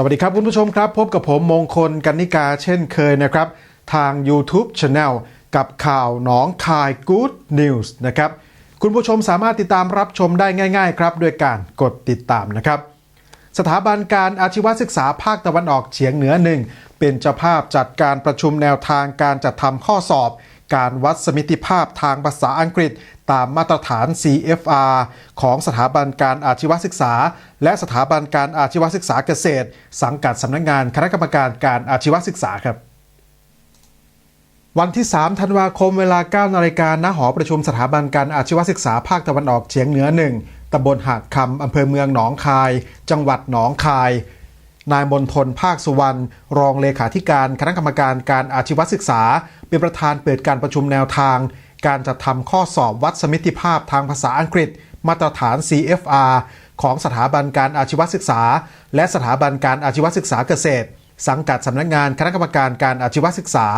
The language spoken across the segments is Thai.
สวัสดีครับคุณผู้ชมครับ พบกับผมมงคลกันนิกาเช่นเคยนะครับ ทาง YouTube Channel กับข่าวหนองคาย Good News นะครับ คุณผู้ชมสามารถติดตามรับชมได้ง่ายๆครับด้วยการกดติดตามนะครับ สถาบันการอาชีวศึกษาภาคตะวันออกเฉียงเหนือหนึ่งเป็นเจ้าภาพจัดการประชุมแนวทางการจัดทำข้อสอบ การวัดสมิติภาพทางภาษาอังกฤษ ตามมาตรฐาน CFR ของสถาบันการอาชีวศึกษา และสถาบันการอาชีวศึกษาเกษตร สังกัดสำนักงานคณะกรรมการการอาชีวศึกษาครับวันที่ 3 ธันวาคม เวลา 9 นาฬิกาณหอประชุมสถาบันการอาชีวศึกษาภาคตะวันออกเฉียงเหนือหนึ่งตำบลหาดคำ อำเภอเมืองหนองคาย จังหวัดหนองคาย นายมนทนภาคสุวรรณรองเลขาธิการคณะกรรมการการอาชีวศึกษา เป็นประธานเปิดการประชุมแนวทาง การจัดทำข้อสอบวัดสมิติภาพทางภาษาอังกฤษ มาตรฐาน CFR ของสถาบันการอาชีวศึกษา และสถาบันการอาชีวศึกษาเกษตร สังกัดสำนักงานคณะกรรมการการอาชีวศึกษา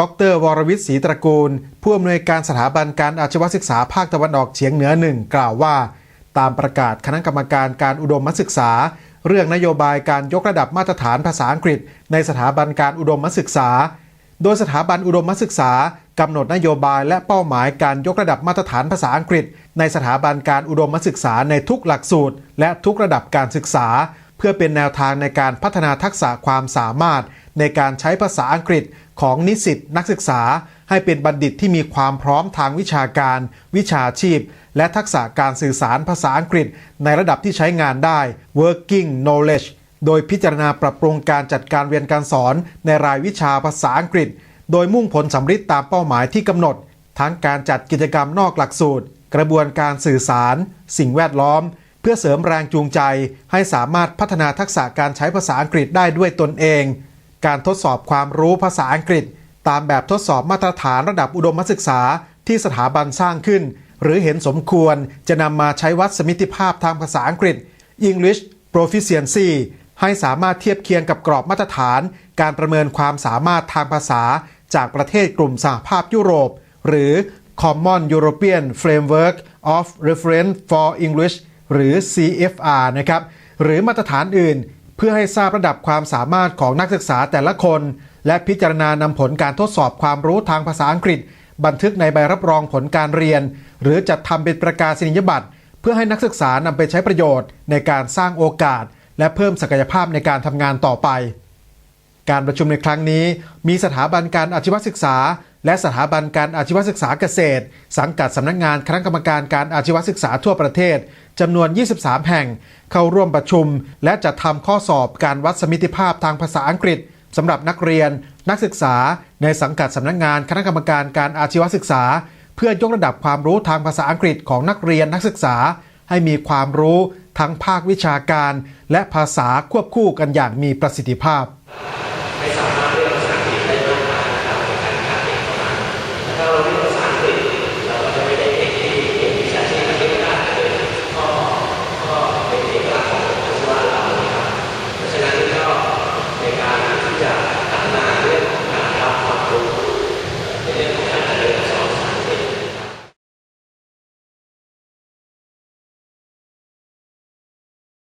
ดรวรวิทย์ศรีตระกูล ผู้อำนวยการสถาบันการอาชีวศึกษาภาคตะวันออกเฉียงเหนือหนึ่งกล่าวว่า ตามประกาศคณะกรรมการการอุดมศึกษา เรื่องนโยบายการยกระดับมาตรฐานภาษาอังกฤษ ในสถาบันการอุดมศึกษา โดยสถาบันอุดมศึกษากำหนดนโยบายและเป้าหมายการยกระดับมาตรฐานภาษาอังกฤษ ในสถาบันการอุดมศึกษาในทุกหลักสูตร และทุกระดับการศึกษา เพื่อเป็นแนวทางในการพัฒนาทักษะความสามารถ ในการใช้ภาษาอังกฤษของนิสิตนักศึกษา ให้เป็นบัณฑิตที่มีความพร้อมทางวิชาการ วิชาชีพ และทักษะการสื่อสารภาษาอังกฤษ ในระดับที่ใช้งานได้ working knowledge โดยพิจารณาปรับปรุงการจัดการเรียนการสอนในรายวิชาภาษาอังกฤษ โดยมุ่งผลสำฤทธิ์ตามเป้าหมายที่กำหนด ทั้งการจัดกิจกรรมนอกหลักสูตร กระบวนการสื่อสาร สิ่งแวดล้อม เพื่อเสริมแรงจูงใจ ให้สามารถพัฒนาทักษะการใช้ภาษาอังกฤษได้ด้วยตนเอง การทดสอบความรู้ภาษาอังกฤษ ตามแบบทดสอบมาตรฐานระดับอุดมศึกษาที่สถาบันสร้างขึ้น หรือเห็นสมควรจะนำมาใช้วัดสมิติภาพทางภาษาอังกฤษ English Proficiency ให้สามารถเทียบเคียงกับกรอบมาตรฐาน การประเมินความสามารถทางภาษา จากประเทศกลุ่มสหภาพยุโรป หรือ Common European Framework of Reference for English หรือ CFR นะครับ หรือมาตรฐานอื่น เพื่อให้ทราบระดับความสามารถของนักศึกษาแต่ละคน และพิจารณานำผลการทดสอบความรู้ทางภาษาอังกฤษ บันทึกในใบรับรองผลการเรียน หรือจัดทำเป็นประกาศนียบัตร เพื่อให้นักศึกษานำไปใช้ประโยชน์ ในการสร้างโอกาส และเพิ่มศักยภาพในการทำงานต่อไป การประชุมในครั้งนี้ มีสถาบันการอาชีวศึกษา และสถาบันการอาชีวศึกษาเกษตร สังกัดสำนักงานคณะกรรมการการอาชีวศึกษาทั่วประเทศจำนวน 23 แห่ง เข้าร่วมประชุม และจัดทำข้อสอบการวัดสมิติภาพทางภาษาอังกฤษ สำหรับนักเรียนนักศึกษาในสังกัดสำนักงานคณะกรรมการการอาชีวศึกษา เพื่อยกระดับความรู้ทางภาษาอังกฤษของนักเรียนนักศึกษา ให้มีความรู้ทั้งภาควิชาการ และภาษาควบคู่กันอย่างมีประสิทธิภาพ